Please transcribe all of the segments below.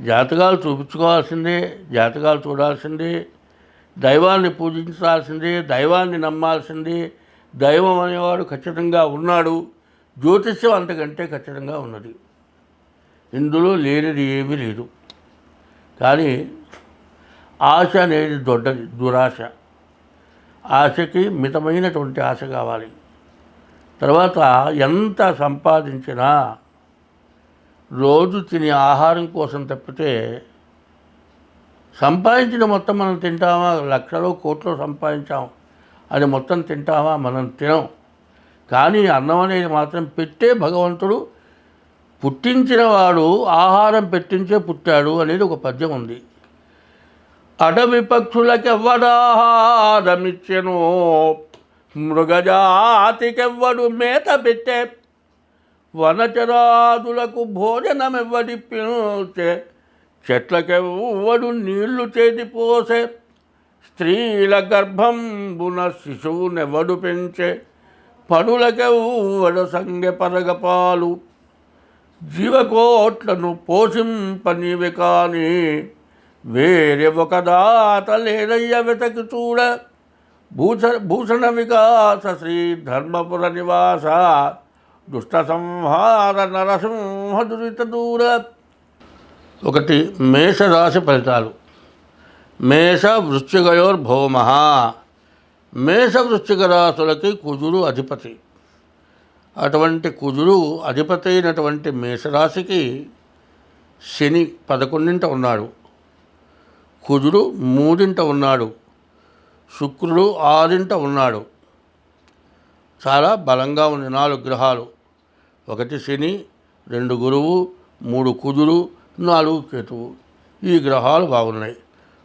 జాతకాలు చూపించుకోవాల్సిందే జాతకాలు చూడాల్సిందే దైవాన్ని పూజించాల్సిందే దైవాన్ని నమ్మాల్సిందే దైవం అనేవాడు ఖచ్చితంగా ఉన్నాడు జ్యోతిష్యం అంతకంటే ఖచ్చితంగా ఉన్నది. ఇందులో లేనిది ఏమీ లేదు. కానీ ఆశ అనేది దొడ్డది దురాశ. ఆశకి మితమైనటువంటి ఆశ కావాలి. తర్వాత ఎంత సంపాదించినా రోజు తినే ఆహారం కోసం తప్పితే సంపాదించిన మొత్తం మనం తింటామా? లక్షలో కోట్లో సంపాదించాం. అది మొత్తం తింటామా? మనం తినం. కానీ అన్నం అనేది మాత్రం పెట్టే భగవంతుడు పుట్టించిన వాడు ఆహారం పెట్టించే పుట్టాడు అనేది ఒక పద్యం ఉంది. అడవి పక్షులకెవ్వడాహారమిచ్చెను మృగజాతికెవ్వడు మేత పెట్టే వనచరాదులకు భోజనమెవ్వడి పిలిచే చెట్లకెవ్వడు నీళ్ళు చేతి పోసే. స్త్రీల గర్భంబున శిశువునెవడు పెంచే. పనులకెవ్వడు సంగె పరగపాలు జీవకోట్లను పోషింపనివి కానీ వేరే ఒక దాత లేదయ్య వెతకి చూడ. భూష భూషణ వికాస శ్రీ ధర్మపుర నివాస దుష్టసంహార నరసింహ దురిత దూర ఒకటి మేషరాశి ఫలితాలు. మేష వృశ్చికయోర్భౌమ మేష వృశ్చిక రాశులకి కుజుడు అధిపతి. అటువంటి కుజుడు అధిపతి అయినటువంటి మేషరాశికి శని పదకొండింట ఉన్నాడు. కుజుడు మూడింట ఉన్నాడు. శుక్రుడు ఆరింట ఉన్నాడు. చాలా బలంగా ఉంది నాలుగు గ్రహాలు. ఒకటి శని రెండు గురువు మూడు కుదురు నాలుగు కేతువు. ఈ గ్రహాలు బాగున్నాయి.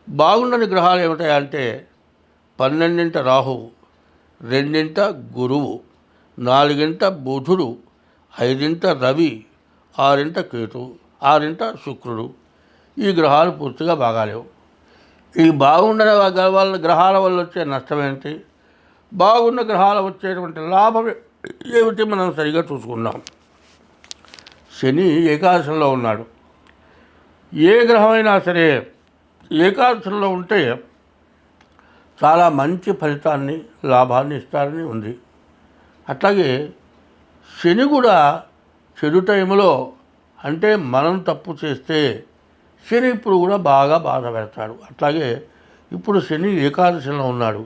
బాగుండని గ్రహాలు ఏమిటాయంటే పన్నెండింట రాహువు రెండింట గురువు నాలుగింట బుధుడు ఐదింట రవి ఆరింట కేతు ఆరింట శుక్రుడు. ఈ గ్రహాలు పూర్తిగా బాగాలేవు. ఈ బాగుండని వాళ్ళ గ్రహాల వల్ల వచ్చే నష్టం ఏంటి? బాగున్న గ్రహాలు వచ్చేటువంటి లాభం ఏమిటి మనం సరిగా చూసుకున్నాం శని ఏకాదశంలో ఉన్నాడు. ఏ గ్రహమైనా సరే ఏకాదశంలో ఉంటే చాలా మంచి ఫలితాన్ని లాభాన్ని ఇస్తారని ఉంది. అట్లాగే శని కూడా చెడు టైంలో అంటే మనం తప్పు చేస్తే శని ఇప్పుడు కూడా బాగా బాధ పెడతాడు. అట్లాగే ఇప్పుడు శని ఏకాదశిలో ఉన్నాడు.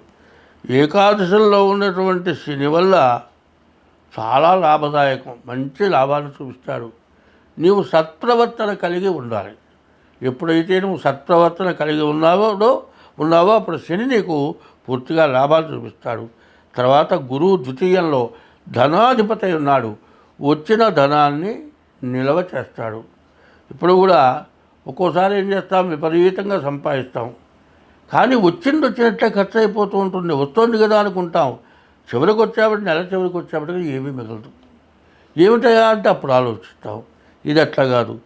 ఏకాదశిలో ఉన్నటువంటి శని వల్ల చాలా లాభదాయకం మంచి లాభాలు చూపిస్తాడు. నీవు సత్ప్రవర్తన కలిగి ఉండాలి. ఎప్పుడైతే నువ్వు సత్ప్రవర్తన కలిగి ఉన్నావో ఉన్నావో అప్పుడు శని నీకు పూర్తిగా లాభాలు చూపిస్తాడు. తర్వాత గురువు ద్వితీయంలో ధనాధిపతి ఉన్నాడు. వచ్చిన ధనాన్ని నిల్వ చేస్తాడు. ఇప్పుడు కూడా ఒక్కోసారి ఏం చేస్తాం? విపరీతంగా సంపాదిస్తాం. కానీ వచ్చింది వచ్చినట్టే ఖర్చు అయిపోతూ ఉంటుంది. వస్తుంది కదా అనుకుంటాం. చివరికి వచ్చాబట్టి నెల చివరికి వచ్చేప్పటికి ఏమీ మిగలదు. ఏమిటయా అంటే అప్పుడు ఆలోచిస్తాం. ఇది అట్లా కాదు.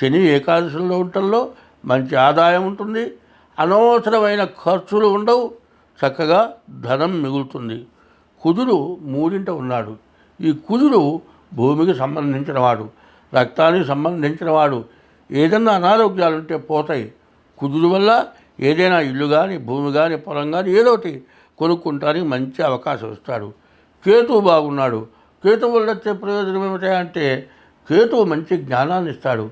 శని ఏకాదశిలో ఉండటంలో మంచి ఆదాయం ఉంటుంది. అనవసరమైన ఖర్చులు ఉండవు. చక్కగా ధనం మిగులుతుంది. కుదురు మూడింట ఉన్నాడు. ఈ కుదురు భూమికి సంబంధించినవాడు రక్తానికి సంబంధించినవాడు ఏదన్నా అనారోగ్యాలు ఉంటే పోతాయి. కుదురు వల్ల ఏదైనా ఇల్లు కానీ భూమి కానీ పొలం కానీ ఏదోటి కొనుక్కుంటానికి మంచి అవకాశం ఇస్తాడు. కేతువు బాగున్నాడు. కేతువు వల్ల వచ్చే ప్రయోజనం ఏమిటంటే కేతువు మంచి జ్ఞానాన్ని ఇస్తాడు.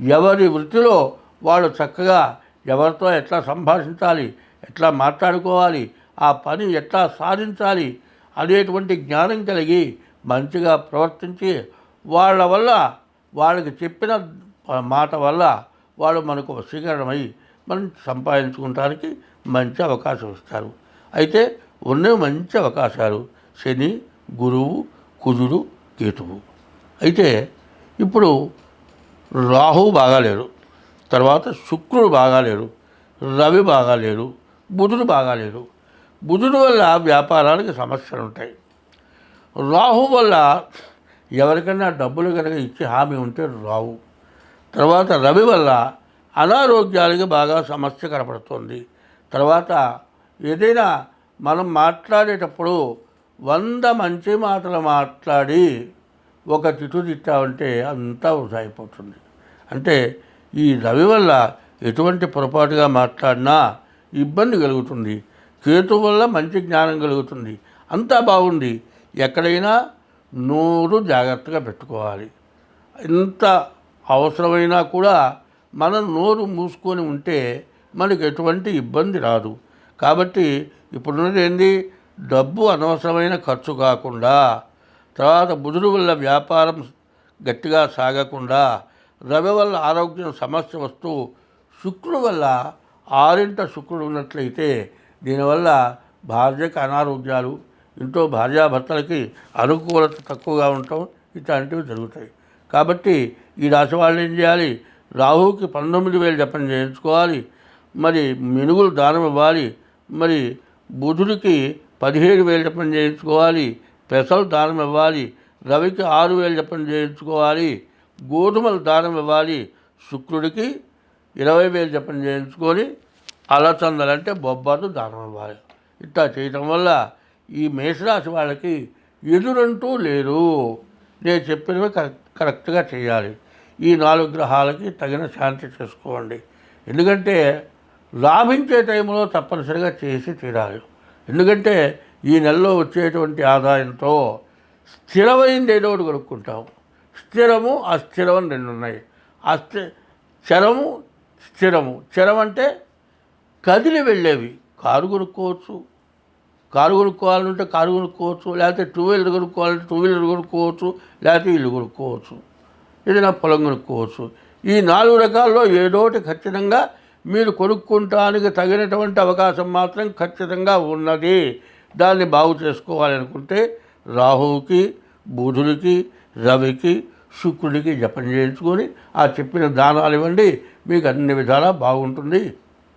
ఎవరి వృత్తిలో వాళ్ళు చక్కగా ఎవరితో ఎట్లా సంభాషించాలి ఎట్లా మాట్లాడుకోవాలి ఆ పని ఎట్లా సాధించాలి అనేటువంటి జ్ఞానం కలిగి మంచిగా ప్రవర్తించి వాళ్ళ వల్ల వాళ్ళకి చెప్పిన మాట వల్ల వాళ్ళు మనకు స్వీకరణమై మనం సంపాదించుకోవడానికి మంచి అవకాశం ఇస్తారు. అయితే ఉన్న మంచి అవకాశాలు. శని గురువు కుజుడు కేతువు. అయితే ఇప్పుడు రాహు బాగాలేరు తర్వాత శుక్రుడు బాగాలేరు రవి బాగాలేరు బుధుడు బాగాలేరు బుధుడు వల్ల వ్యాపారానికి సమస్యలు ఉంటాయి. రాహు వల్ల ఎవరికైనా డబ్బులు కనుక ఇచ్చి హామీ ఉంటే రావు. తర్వాత రవి వల్ల అనారోగ్యాలకి బాగా సమస్య కనపడుతుంది. తర్వాత ఏదైనా మనం మాట్లాడేటప్పుడు వంద మంచి మాటలు మాట్లాడి ఒక తిట్టు తిట్టామంటే అంతా వృధా అయిపోతుంది. అంటే ఈ రవి వల్ల ఎటువంటి పొరపాటుగా మాట్లాడినా ఇబ్బంది కలుగుతుంది. కేతు వల్ల మంచి జ్ఞానం కలుగుతుంది. అంతా బాగుంది. ఎక్కడైనా నోరు జాగ్రత్తగా పెట్టుకోవాలి. ఎంత అవసరమైనా కూడా మనం నోరు మూసుకొని ఉంటే మనకు ఎటువంటి ఇబ్బంది రాదు. కాబట్టి ఇప్పుడున్నది ఏంది? డబ్బు అనవసరమైన ఖర్చు కాకుండా తర్వాత బుధుడు వల్ల వ్యాపారం గట్టిగా సాగకుండా రవి వల్ల ఆరోగ్యం సమస్య వస్తూ శుక్రుడు వల్ల ఆరింట శుక్రుడు ఉన్నట్లయితే దీనివల్ల భార్యకు అనారోగ్యాలు ఇంట్లో భార్యాభర్తలకి అనుకూలత తక్కువగా ఉండటం ఇట్లాంటివి జరుగుతాయి. కాబట్టి ఈ రాశి వాళ్ళు ఏం చేయాలి? రాహుకి పంతొమ్మిది వేలు జపం చేయించుకోవాలి. మరి మినుగులు దానం ఇవ్వాలి. మరి బుధుడికి పదిహేడు వేలు జపం చేయించుకోవాలి పెసలు దానం ఇవ్వాలి రవికి ఆరు వేలు జపం చేయించుకోవాలి గోధుమలు దానం ఇవ్వాలి శుక్రుడికి ఇరవై వేలు జపం చేయించుకొని అలచందలు అంటే బొబ్బాలు దానం ఇవ్వాలి. ఇట్లా చేయటం వల్ల ఈ మేషరాశి వాళ్ళకి ఎదురంటూ లేరు. నేను చెప్పినవి కరెక్ట్గా చేయాలి. ఈ నాలుగు గ్రహాలకి తగిన శాంతి చేసుకోండి. ఎందుకంటే లాభించే టైంలో తప్పనిసరిగా చేసి తీరాలి. ఎందుకంటే ఈ నెలలో వచ్చేటువంటి ఆదాయంతో స్థిరమైంది ఏదో ఒకటి కొనుక్కుంటాం. స్థిరము అస్థిరం రెండు ఉన్నాయి. అస్థి చరము స్థిరము. చరం అంటే కదిలి వెళ్ళేవి. కారు కొనుక్కోవచ్చు. కారు కొనుక్కోవాలంటే కారు కొనుక్కోవచ్చు. లేకపోతే టూ వీలర్ కొనుక్కోవాలంటే టూ వీలర్ కొనుక్కోవచ్చు. లేకపోతే ఇల్లు కొనుక్కోవచ్చు. ఏదైనా పొలం కొనుక్కోవచ్చు. ఈ నాలుగు రకాల్లో ఏదోటి ఖచ్చితంగా మీరు కొనుక్కుంటానికి తగినటువంటి అవకాశం మాత్రం ఖచ్చితంగా ఉన్నది. దాన్ని బాగు చేసుకోవాలనుకుంటే రాహువుకి బుధుడికి రవికి శుక్రుడికి జపం చేయించుకొని ఆ చెప్పిన దానాలు ఇవ్వండి. మీకు అన్ని విధాలా బాగుంటుంది.